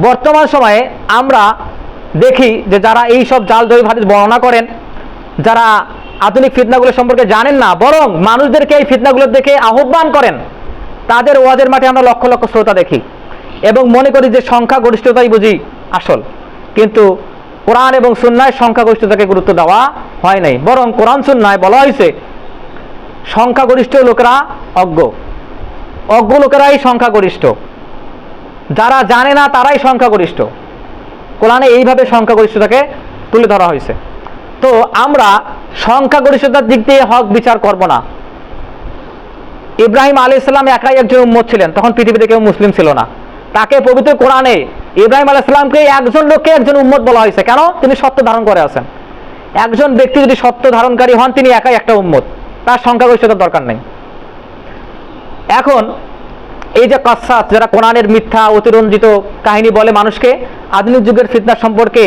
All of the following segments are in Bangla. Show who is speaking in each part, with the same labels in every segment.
Speaker 1: বর্তমান সময়ে আমরা দেখি যে যারা এই সব জাল জয়ী হাদিস বর্ণনা করেন, যারা আধুনিক ফিতনাগুলো সম্পর্কে জানেন না, বরং মানুষদেরকে এই ফিতনাগুলোর দেখে আহ্বান করেন, তাদের ওয়াজের মাঠে আমরা লক্ষ লক্ষ শ্রোতা দেখি। এবং মনে করি যে সংখ্যা গরিষ্ঠতাই বুঝি আসল। কিন্তু কোরআন এবং সুন্নায় সংখ্যাগরিষ্ঠতাকে গুরুত্ব দেওয়া হয় নাই, বরং কোরআন সুন্নায় বলা হয়েছে, সংখ্যাগরিষ্ঠ লোকেরা অজ্ঞ। অজ্ঞ লোকেরাই সংখ্যাগরিষ্ঠ। যারা জানে না তারাই সংখ্যাগরিষ্ঠ। কোরআনে এইভাবে সংখ্যাগরিষ্ঠতাকে তুলে ধরা হয়েছে। তো আমরা সংখ্যাগরিষ্ঠতার দিক দিয়ে হক বিচার করব না। ইব্রাহিম আলী ইসলাম একাই একজন উম্মত ছিলেন, তখন পৃথিবীতে কেউ মুসলিম ছিল না। তাকে পবিত্র কোরআনে ইব্রাহিম আলী ইসলামকে একজন লোককে একজন উম্মত বলা হয়েছে। কেন? তিনি সত্য ধারণ করে আছেন। একজন ব্যক্তি যদি সত্য ধারণকারী হন, তিনি একাই একটা উম্মত। তার সংখ্যাগরিষ্ঠতার দরকার নেই। এখন এই যে কসাস যারা কোরআনের মিথ্যা, অতিরঞ্জিত কাহিনী বলে মানুষকে, আধুনিক যুগের ফিতনা সম্পর্কে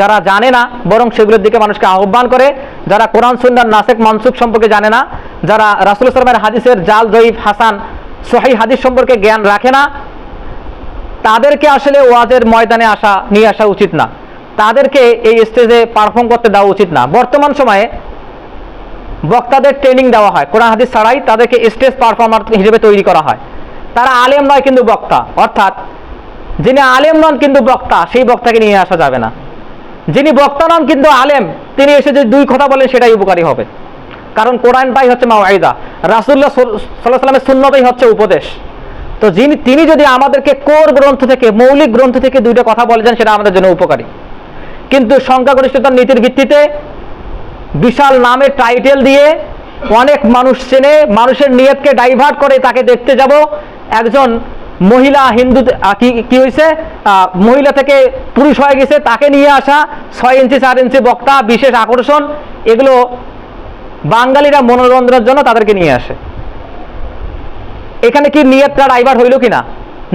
Speaker 1: যারা জানে না, বরং সেগুলোর দিকে মানুষকে আহ্বান করে, যারা কোরআন সুন্নার নাসেক মানসুক সম্পর্কে জানে না, যারা রাসুল সালামের হাদিসের জাল, জয়ীফ, হাসান সোহাই হাদিস সম্পর্কে জ্ঞান রাখে না, তাদেরকে আসলে ওয়াজের ময়দানে আসা, নিয়ে আসা উচিত না। তাদেরকে এই স্টেজে পারফর্ম করতে দেওয়া উচিত না। বর্তমান সময়ে বক্তাদের ট্রেনিং দেওয়া হয়। কোরআন, হাদিস ছাড়াই তাদেরকে স্টেজ পারফর্মার হিসেবে তৈরি করা হয়। তারা আলেম নয় কিন্তু বক্তা। অর্থাৎ যিনি আলেম নন কিন্তু বক্তা, সেই বক্তাকে নিয়ে আসা যাবে না। যিনি বক্তা নন কিন্তু আলেম, তিনি এসে যে দুই কথা বলেন সেটাই উপকারী হবে। কারণ কোরআনটাই হচ্ছে মাওয়াইদা রাসুল্লাহ সাল্লাহ সাল্লামের শূন্যতাই হচ্ছে উপদেশ। তো যিনি তিনি যদি আমাদেরকে কোর গ্রন্থ থেকে, মৌলিক গ্রন্থ থেকে দুইটা কথা বলে যান, সেটা আমাদের জন্য উপকারী। কিন্তু সংখ্যাগরিষ্ঠতার নীতির ভিত্তিতে বিশাল নামের টাইটেল দিয়ে অনেক মানুষ চেনে, মানুষের নিয়তকে ডাইভার্ট করে তাকে দেখতে যাব একজন মহিলা হিন্দু কি হয়েছে মহিলা থেকে পুরুষ হয়ে গেছে, তাকে নিয়ে আসা ছয় ইঞ্চি, চার ইঞ্চি বক্তা, বিশেষ আকর্ষণ, এগুলো বাঙালিরা মনোরঞ্জনের জন্য তাদেরকে নিয়ে আসে। এখানে কি নিয়তটা ডাইভার্ট হইল কিনা?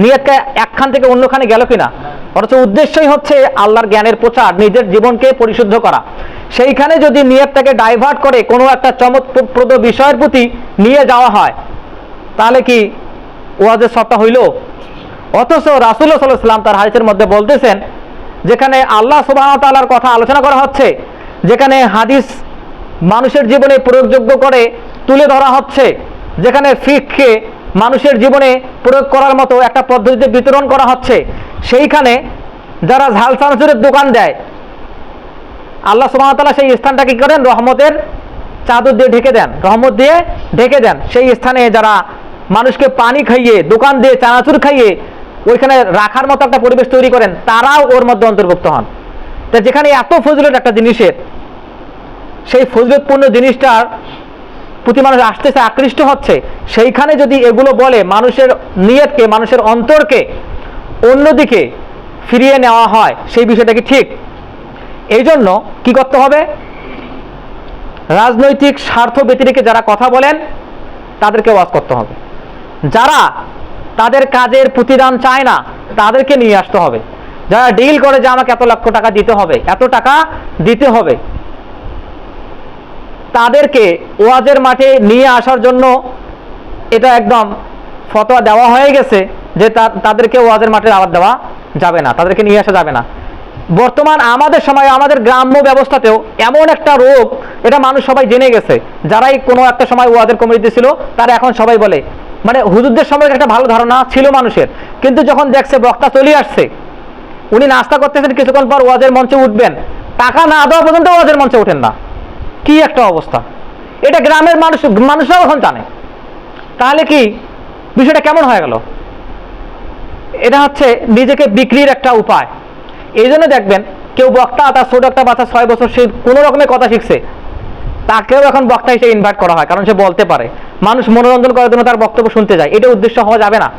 Speaker 1: নিয়তটা একখান থেকে অন্যখানে গেল কিনা? অথচ উদ্দেশ্যই হচ্ছে আল্লাহর জ্ঞানের প্রচার, নিজের জীবনকে পরিশুদ্ধ করা। সেইখানে যদি নিয়তটাকে ডাইভার্ট করে কোনো একটা চমৎপ্রদ বিষয়ের প্রতি নিয়ে যাওয়া হয়, তাহলে কি ওয়াজের সত্তা হইল, অথচ রাসুল্লাহ সাল্লাম তার হাদিসের মধ্যে বলতেছেন, যেখানে আল্লাহ সুবাহ তাআলার কথা আলোচনা করা হচ্ছে, যেখানে হাদিস মানুষের জীবনে প্রয়োগযোগ্য করে তুলে ধরা হচ্ছে, যেখানে ফিককে মানুষের জীবনে প্রয়োগ করার মতো একটা পদ্ধতিতে বিতরণ করা হচ্ছে, সেইখানে যারা ঝাল চানাচুরের দোকান দেয়, আল্লাহ সুবাহতাল্লাহ সেই স্থানটা কি করেন? রহমতের চাদর দিয়ে ঢেকে দেন, রহমত দিয়ে ঢেকে দেন। সেই স্থানে যারা মানুষকে পানি খাইয়ে, দোকান দিয়ে চানাচুর খাইয়ে ওইখানে রাখার মতো একটা পরিবেশ তৈরি করেন, তারাও ওর মধ্যে অন্তর্ভুক্ত হন। তা যেখানে এত ফজলত একটা জিনিসের, সেই ফজলতপূর্ণ জিনিসটার প্রতি মানুষ আসতেছে আকৃষ্ট হচ্ছে, সেইখানে যদি এগুলো বলে, মানুষের নিয়তকে, মানুষের অন্তরকে অন্যদিকে ফিরিয়ে নেওয়া হয়, সেই বিষয়টা কি ঠিক? এই জন্য কি করতে হবে? রাজনৈতিক স্বার্থ ব্যতিরেকে যারা কথা বলেন, তাদেরকে ওয়াজ করতে হবে। যারা তাদের কাজের প্রতিদান চায় না, তাদেরকে নিয়ে আসতে হবে। যারা ডিল করে যে আমাকে এত লক্ষ টাকা দিতে হবে, এত টাকা দিতে হবে, তাদেরকে ওয়াজের মাঠে নিয়ে আসার জন্য এটা একদম ফতোয়া দেওয়া হয়ে গেছে যে তাদেরকে ওয়াজের মাঠে আবার দেওয়া যাবে না, তাদেরকে নিয়ে আসা যাবে না। বর্তমান আমাদের সময় আমাদের গ্রাম্য ব্যবস্থাতেও এমন একটা রোগ, এটা মানুষ সবাই জেনে গেছে। যারাই কোনো একটা সময় ওয়াজের কমিটিতে ছিল তারা এখন সবাই বলে মানে হুজুরদের সম্পর্কে একটা ভালো ধারণা ছিল মানুষের। কিন্তু যখন দেখছে বক্তা চলে আসছে, উনি নাস্তা করতেছেন কিছুক্ষণ পর ওয়াজের মঞ্চে উঠবেন। টাকা না দেওয়া পর্যন্ত ওয়াজের মঞ্চে ওঠেন না। কি একটা অবস্থা। এটা গ্রামের মানুষ, মানুষরাও এখন জানে। তাহলে কি বিষয়টা কেমন হয়ে গেল? এটা হচ্ছে নিজেকে বিক্রির একটা উপায়। এই জন্য দেখবেন, কেউ বক্তা, তার ছোট একটা বাচ্চা ছয় বছর, সে কোনো রকমের কথা শিখছে। তাকেও এখন বক্তা হিসেবে ইনভাইট করা হয়, কারণ সে বলতে পারে। মানুষ মনোরঞ্জন করার জন্য তার বক্তব্য শুনতে যায়। এটা উদ্দেশ্য হওয়া যাবে না।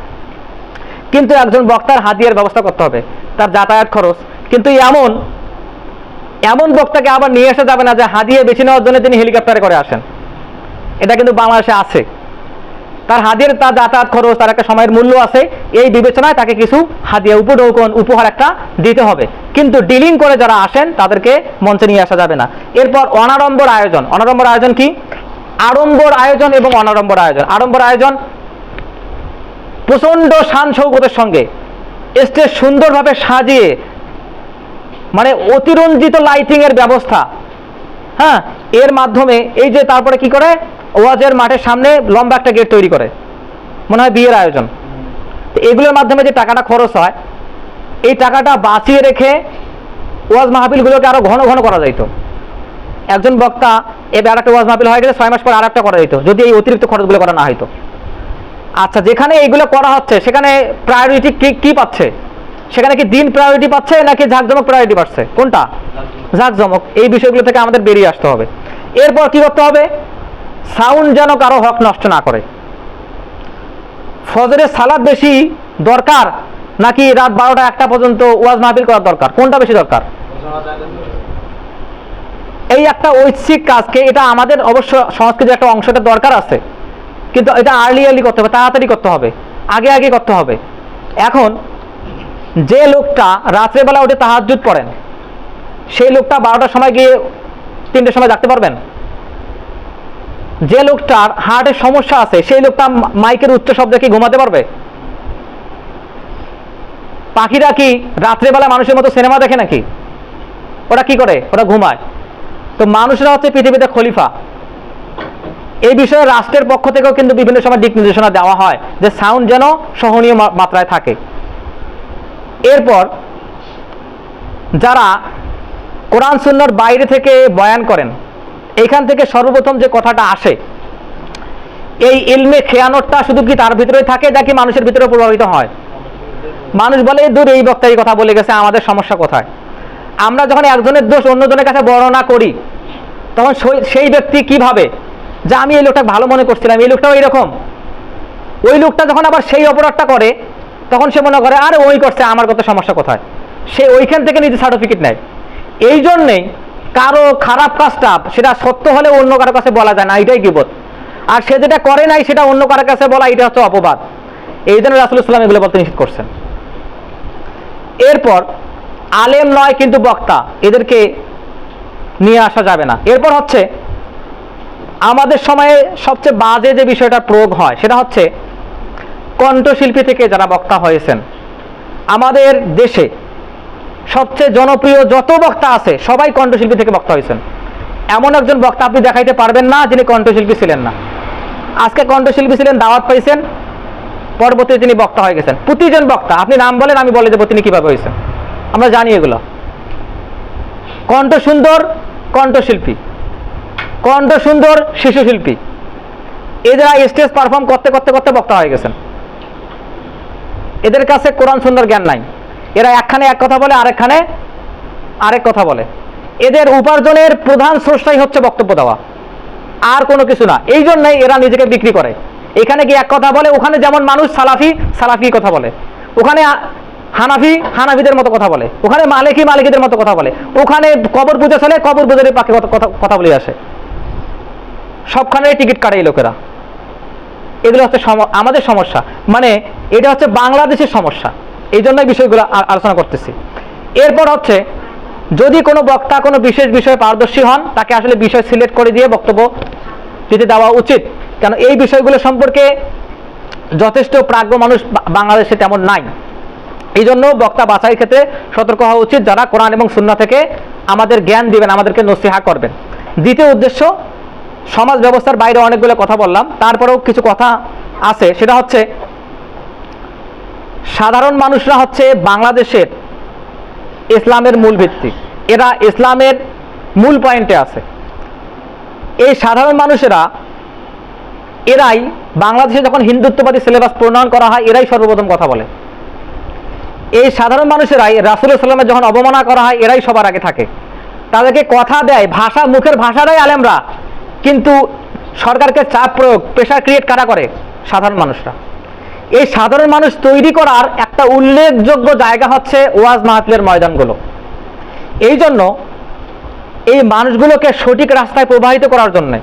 Speaker 1: কিন্তু একজন বক্তার হাতিয়ার ব্যবস্থা করতে হবে, তার যাতায়াত খরচ। কিন্তু এমন এমন বক্তাকে আবার নিয়ে আসা যাবে না যে হাদিয়ে বেছে নেওয়ার জন্য তিনি হেলিকপ্টারে করে আসেন। এটা কিন্তু বাংলাদেশে আছে। তার হাদিয়ার তার যাতায়াত খরচ, তার একটা সময়ের মূল্য আছে। এই বিবেচনায় তাকে কিছু হাদিয়া উপঢৌকন, উপহার একটা দিতে হবে। কিন্তু ডিলিং করে যারা আসেন, তাদেরকে মঞ্চে নিয়ে আসা যাবে না। এরপর অনাড়ম্বর আয়োজন। অনাড়ম্বর আয়োজন কি? আড়ম্বর আয়োজন এবং অনাড়ম্বর আয়োজন। আড়ম্বর আয়োজন প্রচণ্ড শান সৌগতের সঙ্গে স্টেজ সুন্দরভাবে সাজিয়ে মানে অতিরঞ্জিত লাইটিং এর ব্যবস্থা। হ্যাঁ এর মাধ্যমে এই যে তারপরে কি করে? ওয়াজের মাঠের সামনে লম্বা একটা গেট তৈরি করে। মনে হয় বিয়ের আয়োজন। এগুলোর মাধ্যমে যে টাকাটা খরচ হয় এই টাকাটা বাঁচিয়ে রেখে ওয়াজ মাহফিলগুলোকে আরও ঘন ঘন করা যাইতো। একজন বক্তা এবার আর একটা ওয়াজ মাহফিল হয়ে গেলে ছয় মাস পর আর একটা করা যেত যদি এই অতিরিক্ত খরচগুলো করা না হয়তো আচ্ছা যেখানে এইগুলো করা হচ্ছে সেখানে প্রায়োরিটি কি কি পাচ্ছে? সেখানে কি দিন প্রায়োরিটি পাচ্ছে নাকি ঝাঁকজমক প্রায়োরিটি পাচ্ছে কোনটা? ঝাঁকজমক এই বিষয়গুলো থেকে আমাদের বেরিয়ে আসতে হবে। এরপর কি করতে হবে? সাউন্ড যেন কারও হক নষ্ট না করে। ফজরের সালাদ বেশি দরকার নাকি রাত বারোটা একটা পর্যন্ত ওয়াজ মাহফিল করা দরকার? কোনটা বেশি দরকার? এই একটা ঐচ্ছিক কাজকে, এটা আমাদের অবশ্য সংস্কৃতির একটা অংশটা দরকার আছে। কিন্তু এটা আর্লি আর্লি করতে হবে, তাড়াতাড়ি করতে হবে, আগে আগে করতে হবে। এখন যে লোকটা রাত্রেবেলা উঠে তাহাজুদ পড়েন, সেই লোকটা বারোটার সময় গিয়ে তিনটের সময় জাগতে পারবেন? যে লোকটার হার্টের সমস্যা আছে, সেই লোকটা মাইকের উচ্চ শব্দে কি ঘুমাতে পারবে? পাখিরা কি রাত্রেবেলা মানুষের মতো সিনেমা দেখে নাকি? ওরা কি করে? ওরা ঘুমায়। তো মানুষরা হচ্ছে পৃথিবীতে খলিফা। এই বিষয়ে রাষ্ট্রের পক্ষ থেকেও কিন্তু বিভিন্ন সময় দিক নির্দেশনা দেওয়া হয় যে সাউন্ড যেন সহনীয় মাত্রায় থাকে। এরপর যারা কোরআন সুন্নর বাইরে থেকে বয়ান করেন এইখান থেকে সর্বপ্রথম যে কথাটা আসে, এই ইলমে খেয়ানোরটা শুধু কি তার ভিতরে থাকে নাকি মানুষের ভিতরে প্রভাবিত হয়? মানুষ বলে দূর এই বক্তা এই কথা বলে গেছে, আমাদের সমস্যা কোথায়? আমরা যখন একজনের দোষ অন্যজনের কাছে বর্ণনা করি, তখন সেই- ব্যক্তি কি ভাবে যে আমি এই লোকটা ভালো মনে করছিলাম, এই লোকটাও এইরকম ওই লোকটা যখন আবার সেই অপরাধটা করে, তখন সে মনে করে, আরে, ওই করছে, আমার কত সমস্যা কোথায়? সে ওইখান থেকে নিজে সার্টিফিকেট নেয়। এই জন্যেই কারও খারাপ কাজটা, সেটা সত্য হলে অন্য কারও কাছে বলা যায় না, এটাই গিবত। আর সে যেটা করে নাই, সেটা অন্য কারও কাছে বলা, এটা হচ্ছে অপবাদ। এই জন্য রাসুল ইসলাম এগুলো বলতে নিষেধ করছেন। এরপর আলেম নয় কিন্তু বক্তা, এদেরকে নিয়ে আসা যাবে না। এরপর হচ্ছে, আমাদের সময়ে সবচেয়ে বাজে যে বিষয়টা প্রয়োগ হয়, সেটা হচ্ছে কণ্ঠশিল্পী থেকে যারা বক্তা হয়েছেন। আমাদের দেশে সবচেয়ে জনপ্রিয় যত বক্তা আছে, সবাই কণ্ঠশিল্পী থেকে বক্তা হয়েছেন। এমন একজন বক্তা আপনি দেখাইতে পারবেন না যিনি কণ্ঠশিল্পী ছিলেন না। আজকে কণ্ঠশিল্পী ছিলেন, দাওয়াত পাইছেন পরবর্তীতে তিনি বক্তা হয়ে গেছেন। প্রতিজন বক্তা, আপনি নাম বলেন, আমি বলে দেবো তিনি কীভাবে হয়েছেন। আমরা জানি এগুলো। কণ্ঠ সুন্দর কণ্ঠশিল্পী কণ্ঠ সুন্দর, শিশু শিল্পী। এরা স্টেজ পারফর্ম করতে করতে করতে বক্তা হয়ে গেছেন। এদের কাছে কোরআন সুন্দর জ্ঞান নাই। এরা একখানে এক কথা বলে, আরেকখানে আরেক কথা বলে। এদের উপার্জনের প্রধান স্রষ্টাই হচ্ছে বক্তব্য দেওয়া। আর কোনো কিছু না। এই জন্যই এরা নিজেকে বিক্রি করে। এখানে গিয়ে এক কথা বলে, ওখানে যেমন মানুষ সালাফি সালাফি কথা বলে। ওখানে হানাফি, হানাফিদের মতো কথা বলে। ওখানে মালিকি, মালিকিদের মতো কথা বলে। ওখানে কবর পুজো চলে, কবর পুজোর পাখি কথা বলে আসে। সবখানে টিকিট কাটে এই লোকেরা। এগুলো হচ্ছে আমাদের সমস্যা। মানে এটা হচ্ছে বাংলাদেশের সমস্যা। এই জন্যই বিষয়গুলো আলোচনা করতেছি। এরপর হচ্ছে, যদি কোনো বক্তা কোনো বিশেষ বিষয়ে পারদর্শী হন, তাকে আসলে বিষয় সিলেক্ট করে দিয়ে বক্তব্য দিতে দেওয়া উচিত। কেন এই বিষয়গুলো সম্পর্কে যথেষ্ট প্রাজ্ঞ মানুষ বাংলাদেশে তেমন নাই। এই জন্য বক্তা বাছাই ক্ষেত্রে সতর্ক হওয়া উচিত যারা কোরআন এবং সুন্না থেকে আমাদের জ্ঞান দিবেন, আমাদেরকে নসিহা করবেন। দ্বিতীয় উদ্দেশ্য, সমাজ ব্যবস্থার বাইরে অনেকগুলো কথা বললাম, তারপরেও কিছু কথা আছে। সেটা হচ্ছে, সাধারণ মানুষরা হচ্ছে বাংলাদেশের ইসলামের মূল ভিত্তি। এরা ইসলামের মূল পয়েন্টে আছে। এই সাধারণ মানুষেরা এরাই বাংলাদেশে যখন হিন্দুত্ববাদী সিলেবাস প্রণয়ন করা হয়, এরাই সর্বপ্রথম কথা বলে। এই সাধারণ মানুষেরাই রাসুল সাল্লামের যখন অবমাননা করা হয়, এরাই সবার আগে থাকে। তাদেরকে কথা দেয়, ভাষা, মুখের ভাষা দেয় আলেমরা। কিন্তু সরকারকে চাপ প্রয়োগ প্রেশার ক্রিয়েট কারা করে? সাধারণ মানুষরা। এই সাধারণ মানুষ তৈরি করার একটা উল্লেখযোগ্য জায়গা হচ্ছে ওয়াজ মাহফিলের ময়দানগুলো। এই জন্য এই মানুষগুলোকে সঠিক রাস্তায় প্রবাহিত করার জন্য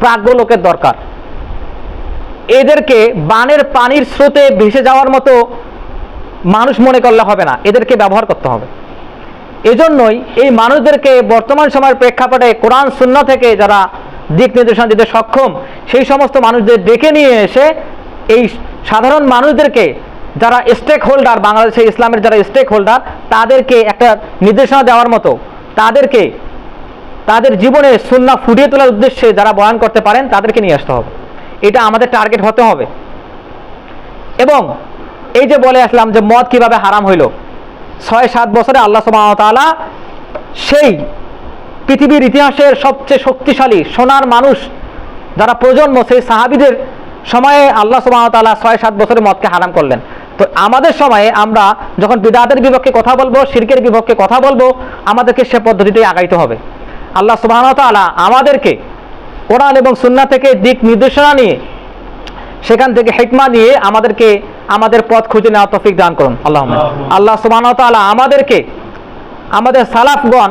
Speaker 1: প্রাজ্ঞ লোকের দরকার। এদেরকে বানের পানির স্রোতে ভেসে যাওয়ার মতো মানুষ মনে করলে হবে না। এদেরকে ব্যবহার করতে হবে। এজন্যই এই মানুষদেরকে বর্তমান সময়ের প্রেক্ষাপটে কোরআন শূন্য থেকে যারা দিক নির্দেশনা দিতে সক্ষম, সেই সমস্ত মানুষদের ডেকে নিয়ে এসে এই সাধারণ মানুষদেরকে যারা স্টেক হোল্ডার বাংলাদেশে ইসলামের যারা স্টেক হোল্ডার তাদেরকে একটা নির্দেশনা দেওয়ার মতো, তাদেরকে তাদের জীবনে সুন্না ফুটিয়ে তোলার উদ্দেশ্যে যারা বয়ান করতে পারেন, তাদেরকে নিয়ে আসতে হবে। এটা আমাদের টার্গেট হতে হবে। এবং এই যে বলে আসলাম যে মদ কীভাবে হারাম হইল, ছয় সাত বছরে আল্লাহ সুবাহতালা সেই পৃথিবীর ইতিহাসের সবচেয়ে শক্তিশালী সোনার মানুষ যারা প্রজন্ম, সেই সাহাবিদের সময়ে আল্লাহ সুবাহতালা ছয় সাত বছরে মদকে হারাম করলেন। তো আমাদের সময়ে আমরা যখন বিদাতের বিপক্ষে কথা বলব, শিরকের বিপক্ষে কথা বলব, আমাদেরকে সে পদ্ধতিতেই আগাইতে হবে। আল্লাহ সুবাহতালা আমাদেরকে কোরআন এবং সুন্না থেকে দিক নির্দেশনা নিয়ে সেখান থেকে হেকমা নিয়ে আমাদেরকে আমাদের পথ খুঁজে নেওয়া তফিক দান করুন। আল্লাহ আল্লাহ সুবাহ তালা আমাদেরকে আমাদের সালাফগণ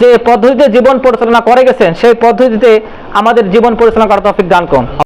Speaker 1: যে পদ্ধতিতে জীবন পরিচালনা করে গেছেন সেই পদ্ধতিতে আমাদের জীবন পরিচালনা করার তফিক দান করুন।